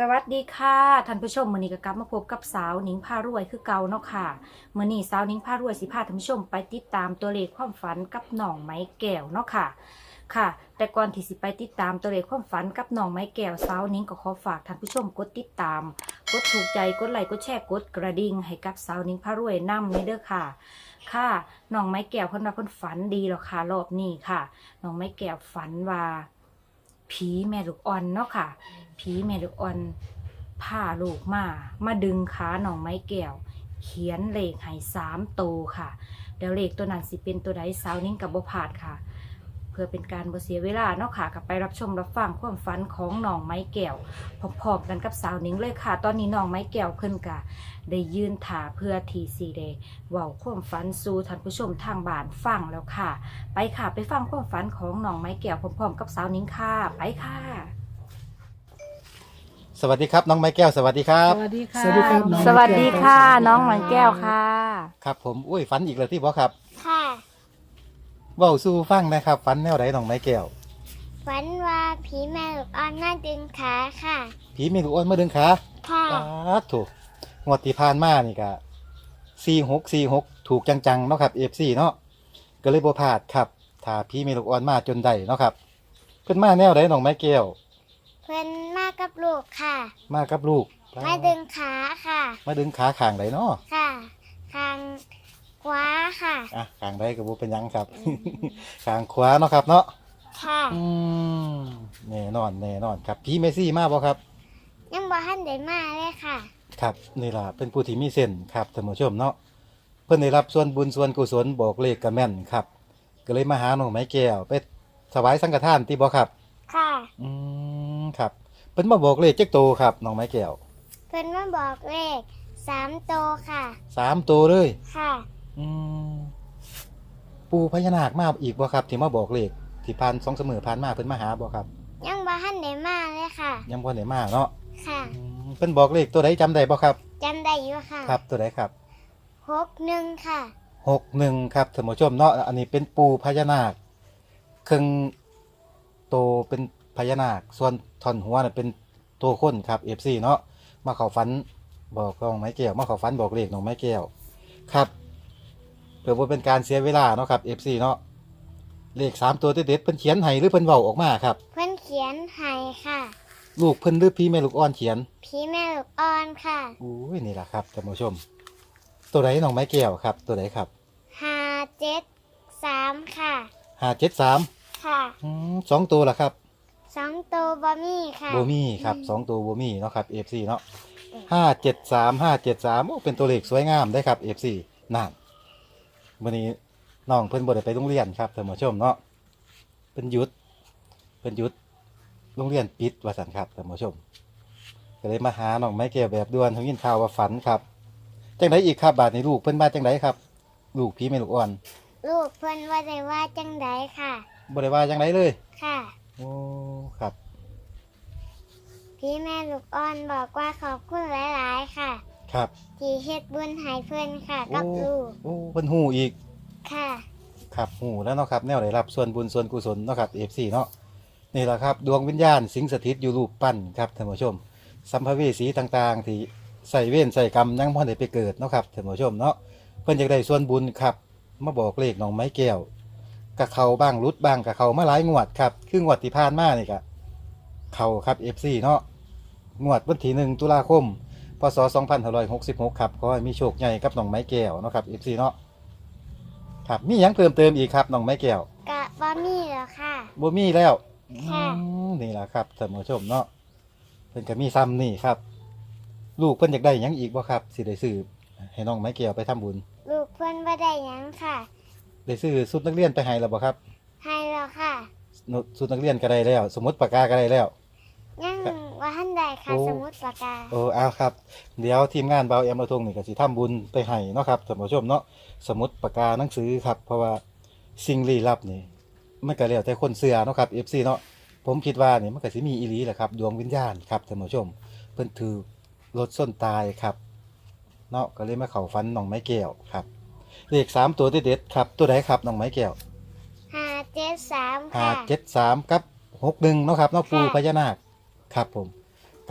สวัสดีค่ะท่านผู้ชมมือนี้ก็กลับมาพบกับสาวหนิงพารวยคือเก่าเนาะค่ะมือนี้สาวหนิงพารวยสิพาท่านผู้ชมไปติดตามตัวเลขความฝันกับน้องไม้แก้วเนาะค่ะค่ะ แต่ก่อนที่สิไปติดตามตัวเลขความฝันกับน้องไม้แก้วสาวหนิงก็ขอฝากท่านผู้ชมกดติดตาม กดถูกใจกดไลค์กดแชร์กดกระดิ่งให้กับสาวหนิงพารวยนำในเด้อค่ะ ค่ะน้องไม้แก้วเพิ่นว่าเพิ่นฝันดีแล้วค่ะรอบนี้ค่ะน้องไม้แก้วฝันว่า ผีแม่ลูกอ่อนเนาะค่ะ ผีแม่ลูกอ่อนพาลูกมา มาดึงขาหนองไม้แก้ว เขียนเลขให้สามโตวค่ะ เดี๋ยวเลขตัวนั้นสิเป็นตัวใดสาวนิ้งกับบพลาดค่ะเพื่อเป็นการบ่เสียเวลาเนาะค่ะกับไปรับชมรับฟังความฝันของน้องไม้แก้วพร้อมๆกันกับสาวนิ้งเลยค่ะ ตอนนี้น้องไม้แก้วขึ้นกะได้ยืนถาเพื่อทีซีเดเว้าความฝันสู่ท่านผู้ชมทางบ้านฟังแล้วค่ะ ไปค่ะไปฟังความฝันของน้องไม้แก้วพร้อมๆกับสาวนิ้งค่ะ ไปค่ะ สวัสดีครับน้องไม้แก้วสวัสดีครับ สวัสดีค่ะสวัสดีครับน้อง สวัสดีค่ะ น้องหมันแก้วค่ะ ครับผมอุ้ยฝันอีกแล้วที่บอครับค่ะ เว้าสู้ฟังนะครับฝันแนวไหนน้องไม้แก้วฝันว่าผีแม่ลูกอ่อนน่าดึงขาค่ะผีมีลูกอ้วนมาดึงขาค่ะ ปาดถูกงวดที่ผ่านมานี่ก็สี่หกสี่หกถูกจังๆเนาะครับเอฟซีเนาะก็เลยบ่พลาดครับถ้าผีมีลูกอ้วนมาจนได้เนาะครับเพิ่นมาแนวไหนน้องไม้แก้วเพื่อนมากับลูกค่ะ มากับลูกมาดึงขาค่ะ มาดึงขาข้างไหนเนาะค่ะทางขวา ค่ะ อะข้างใดก็บ่เป็นหยังครับข้างขวาเนาะครับเนาะค่ะอืมแน่นอนแน่นอนครับผีเมซี่มาบ่ครับ ยังบ่ทันได้มาเลยค่ะครับนี่ล่ะเป็นผู้ที่มีเส้นครับท่านผู้ชมเนาะเพิ่นได้รับส่วนบุญส่วนกุศลบอกเลขกันแม่นครับ ก็เลยมาหาน้องไม้แก้วไปถวายสังฆทานที่บ่ครับค่ะอืมครับเพิ่นมาบอกเลขจักโตครับน้องไม้แก้วเพื่อนมาบอกเลขสามโตวค่ะสามโตเลยค่ะ อืมปู่พญานาคมาอีกบ่ครับที่มาบอกเลขที่ผ่านสองเสมอผ่านมาเพิ่นมาหาบ่ครับ ยังบ่ทันได้มาเลยค่ะ ยังบ่ได้มาเนาะค่ะอืมเพิ่นบอกเลขตัวใดจำได้บ่ครับ จำได้อยู่ค่ะครับตัวใดครับหกหนึ่งค่ะ หกหนึ่งครับท่านผู้ชมเนาะอันนี้เป็นปูพญานาคครึ่งโตเป็นพญานาค ส่วนท่อนหัวน่ะเป็นตัวคนครับเอฟซีเนาะมาเข้าฝันบอกน้องไม้แก้วมาเข้าฝันบอกเลขน้องไม้แก้วครับเพื่อว่าเป็นการเสียเวลาเนาะครับเอฟซีเนาะเลขสามตัวเด็ดๆเพิ่นเขียนให้หรือเพิ่นเว้าออกมาครับ เพื่อนเขียนให้ค่ะ ลูกเพิ่นหรือพี่แม่ลูกอ่อนเขียนผีแม่ลูกอ่อนค่ะอุ้ยนี่แหละครับท่านผู้ชม ตัวไหนน้องไม้แก้วครับ ตัวไหนครับห้าเจ็ดสามค่ะ ห้าเจ็ดสามค่ะสองตัวละครับ สองตัวบะมี่ค่ะ โบมี่ครับสองตัวโบมี่เนาะครับเอฟซีเนาะห้าเจ็ดสามห้าเจ็ดสามเป็นตัวเลขสวยงามได้ครับเอฟซีนั่น วันนี้น้องเพิ่นบ่ได้ไปโรงเรียนครับท่านผู้ชมเนาะเป็นหยุดเป็นหยุดโรงเรียนปิดว่าสันครับท่านผู้ชม ก็เลยมาหาน้องไม้แก้วแบบด่วนทั้งยินข่าวว่าฝันครับจังไดอีกครับบาดนี้ลูกเพิ่นมาจังไดครับ ลูกพี่แม่ลูกอ่อนลูกเพิ่นว่าได้ว่าจังไดค่ะบ่ได้ว่าจังไดเลยค่ะ โอ้ครับ พี่แม่ลูกอ่อนบอกว่าขอบคุณหลาย ๆ ค่ะ ครับที่เฮ็ดบุญให้เพิ่นค่ะ กับโอ้ลูกโอ้เพิ่นฮู้อีกค่ะครับหูแล้วเนาะครับแนวได้รับส่วนบุญส่วนกุศลเนาะครับเอฟซีเนาะนี่แหละครับ ดวงวิญญาณสิงสถิตอยู่รูปปั้นครับท่านผู้ชม สัมภเวสีต่างๆ ที่ใส่เวรใส่กรรมยังพ่ได้ไปเกิดเนาะครับท่านผู้ชมเนาะเพิ่นอยากได้ส่วนบุญครับมาบอกเลขน้องไม้แก้วกะเขาบ้างรุดบ้างกะเขามาหลายงวดครับคืองวดที่ผ่านมานี่กะเขาครับเอฟซีเนาะงวดวันที่หนึ่งตุลาคม พศ2566 ครับขอให้มีโชคใหญ่กับน้องไม้แก้วเนาะครับเอฟซีเนาะครับมีหยังเพิ่มเติมอีกครับน้องไม้แก้วกะบะมี่แล้วค่ะ บ่มีแล้วค่ะ อืมนี่ล่ะครับท่านผู้ชมเนาะเพิ่นก็มีซ้ำนี่ครับ ลูกเพิ่นอยากได้หยังอีกบ่ครับสิได้ซื้อให้น้องไม้แก้วไปทำบุญ ลูกเพิ่นว่าได้หยังค่ะได้ซื้อชุดนักเรียนไปให้แล้วบ่ครับให้แล้วค่ะ ชุดนักเรียนก็ได้แล้ว สมุดปากกาก็ได้แล้ว ยัง ว่าทันได้ค่ะโอ้ สมุดปากกาโอ้เอาครับ เดี๋ยวทีมงานเบาแอมระทงนี่ก็สิทำบุญไปให้เนาะครับท่านผู้ชมเนาะสมุดปากกาหนังสือครับ เพราะว่าสิ่งลี้ลับนี่มันก็แล้วแต่คนเชื่อเนาะครับ FC เนาะผมคิดว่านี่มันก็สิมีอีหลีแหละครับ ดวงวิญญาณครับท่านผู้ชม เพิ่นถือรถส้นตายครับเนาะก็เลยมาเข้าฝันน้องไม้แก้วครับเลขสามตัวเด็ดๆครับตัวไหนครับน้องไม้แก้วห้าเจ็ดสามห้าค่ะเจ็ดสามกับหกหนึ่งเนาะครับเนาะปูค่ะพญานาค ครับผม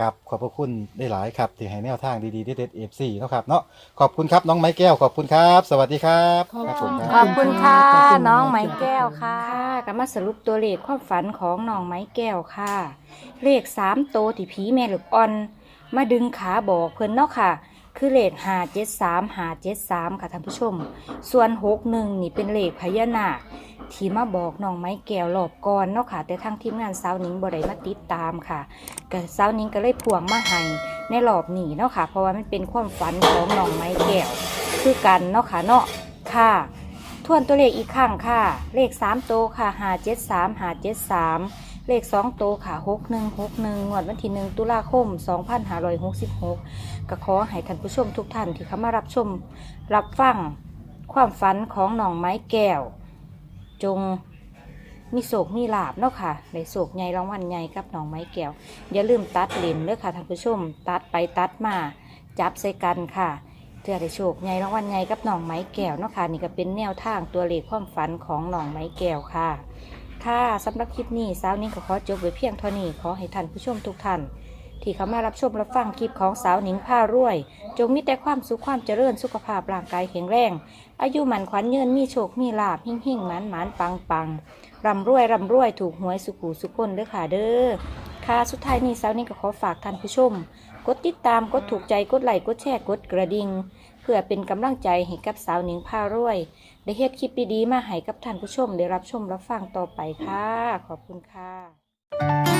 กับขอบพระคุณได้หลายครับที่ให้แนวทางดีๆเด็ดๆ FC เนาะครับเนาะขอบคุณครับน้องไม้แก้วขอบคุณครับ สวัสดีครับขอบคุณรัขอบคุณค่ะ ขอบคุณน้องมากไม้จ้ะแก้วค่ะก็มาสรุปตัวเลขความฝันของน้องไม้แก้วค่ะ เลขสามโตวที่ผีแม่ลูกอ่อน มาดึงขาบอกเพิ่นเนาะค่ะ คือเลขหาเจ็ดสามหาเจ็ดสามค่ะท่านผู้ชม ส่วนหกหนึ่งนี่เป็นเลขพญานาคที่มาบอกน้องไม้แก้วรอบก่อนเนาะค่ะ แต่ทางทีมงานสาวนิงบ่ได้มาติดตามค่ะก็สาวนิงก็เลยพ่วงมาให้ในรอบนี้เนาะค่ะ เพราะว่ามันเป็นความฝันของน้องไม้แก้วคือกันเนาะค่ะเนาะค่ะทวนตัวเลขอีกครั้งค่ะ เลข3โตวค่ะหาเจ็ดสามหาเจ็ดสาม เลข2โตค่ะหกหนึ่งหกหนึ่งงวดวันที่หนึ่งตุลาคม2566ก็ขอให้ท่านผู้ชมทุกท่านที่เข้ามารับชม รับฟังความฝันของหนองไม้แก้ว จงมีโศกมีลาบเนาะค่ะในโศกใหญ่รางวัลใหญ่กับหนองไม้แก้ว อย่าลืมตัดเลนเด้อค่ะท่านผู้ชม ตัดไปตัดมา จับใส่กันค่ะเพื่อได้โชคใหญ่รางวัลใหญ่กับหนองไม้แก้วเนาะค่ะนี่ก็เป็นแนวทางตัวเลขความฝันของหนองไม้แก้วค่ะ ค่ะสำหรับคลิปนี้สาวนิ้งก็ขอจบไว้เพียงเท่านี้ขอให้ท่านผู้ชมทุกท่าน ที่เข้ามารับชมรับฟังคลิปของสาวหนิงผ้ารวย จงมีแต่ความสุขความเจริญสุขภาพร่างกายแข็งแรง อายุหมันขวัญเยืนมีโชคมีลาบหิ่งหิ่งหมันหมันปังปังร่ำรวยร่ำรวยถูกหวยสุขูสุขคนเด้อค่ะเด้อค่ะสุดท้ายนี้สาวนิ่งก็ขอฝากท่านผู้ชม กดติดตามกดถูกใจกดไลค์กดแชร์กดกระดิ่งเพื่อเป็นกำลังใจให้กับสาวหนิงผ้ารวย ได้เฮ็ดคลิปดีๆมาให้กับท่านผู้ชมได้รับชมรับฟังต่อไปค่ะ ขอบคุณค่ะ